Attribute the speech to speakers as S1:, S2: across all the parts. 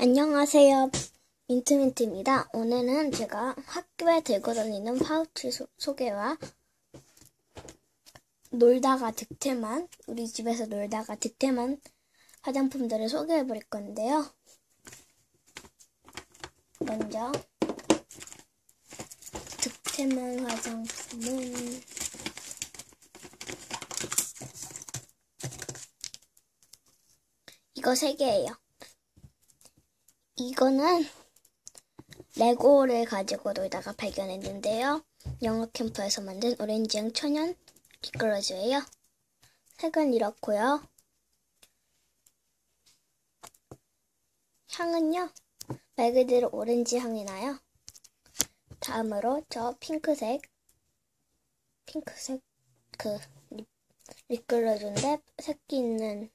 S1: 안녕하세요. 민트민트입니다. 오늘은 제가 학교에 들고 다니는 파우치 소, 소개와 놀다가 득템한, 우리 집에서 놀다가 득템한 화장품들을 소개해 볼 건데요. 먼저, 득템한 화장품은 이거 세 개예요. 이거는 레고를 가지고 놀다가 발견했는데요. 영어 캠프에서 만든 오렌지향 천연 기끌어즈예요. 색은 이렇고요. 향은요. 말 그대로 오렌지 향이 나요. 다음으로 저 핑크색 핑크색 그 립글러즈인데 색기 있는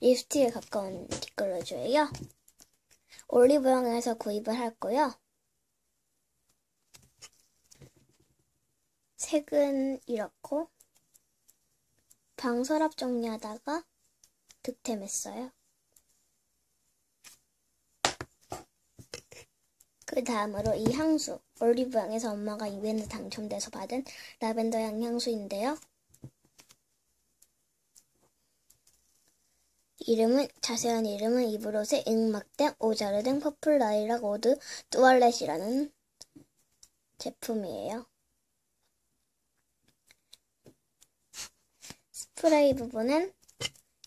S1: 립스틱에 가까운 립글러즈예요. 올리브영에서 구입을 했고요. 색은 이렇고 방 서랍 정리하다가 득템했어요. 그 다음으로 이 향수 올리브영에서 엄마가 이벤트 당첨돼서 받은 라벤더 향 향수인데요. 이름은 자세한 이름은 이브롯의 잉막땡 오자르댕 퍼플 라일락 오드 뚜알렛이라는 제품이에요. 스프레이 부분은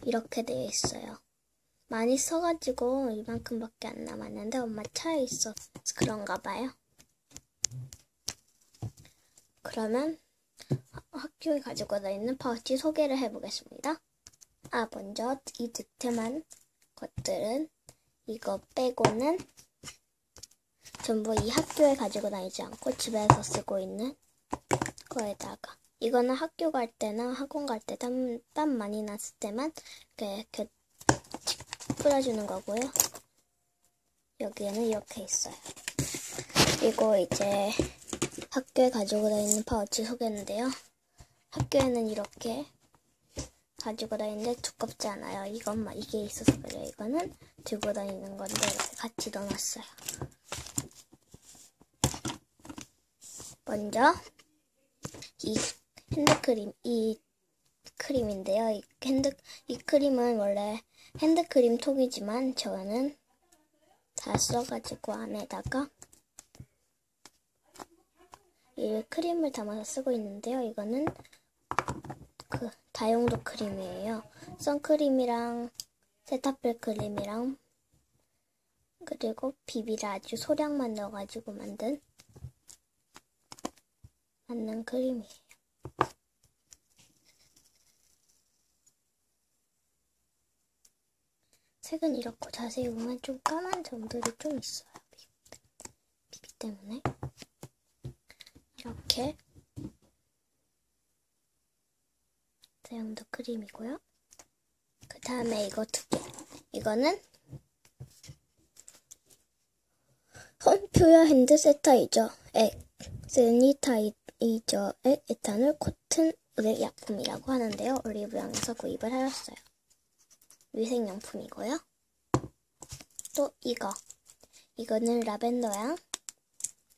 S1: 이렇게 되어 있어요. 많이 써가지고 이만큼밖에 안 남았는데 엄마 차에 있어서 그런가 봐요. 그러면 학교에 가지고 다니는 파우치 소개를 해보겠습니다. 아, 먼저 이 득템한 것들은 이거 빼고는 전부 이 학교에 가지고 다니지 않고 집에서 쓰고 있는 거에다가 이거는 학교 갈 때나 학원 갈 때 땀 땀 많이 났을 때만 이렇게 뿌려주는 거고요. 여기에는 이렇게 있어요. 그리고 이제 학교에 가지고 다니는 파우치 소개했는데요. 학교에는 이렇게 가지고 다니는데 두껍지 않아요. 이것만 이게 있어서 그래요. 이거는 들고 다니는 건데 같이 넣어놨어요. 먼저 이 핸드크림 이 크림인데요. 이 핸드 이 크림은 원래 핸드크림 통이지만 저는 다 써가지고 안에다가 이 크림을 담아서 쓰고 있는데요. 이거는 그 다용도 크림이에요. 선크림이랑 세타필 크림이랑 그리고 비비를 아주 소량만 넣어가지고 만든 만든 크림이에요. 색은 이렇고 자세히 보면 좀 까만 점들이 좀 있어요. 비비 때문에 이렇게 사용도 크림이고요. 그 다음에 이거 두 개. 이거는 홈표어 핸드 세타이저 액 세니타이저 액 에탄올 코튼 의뢰 약품이라고 하는데요. 올리브영에서 구입을 하였어요. 위생용품이고요. 또 이거. 이거는 라벤더향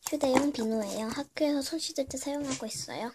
S1: 휴대용 비누예요. 학교에서 손 씻을 때 사용하고 있어요.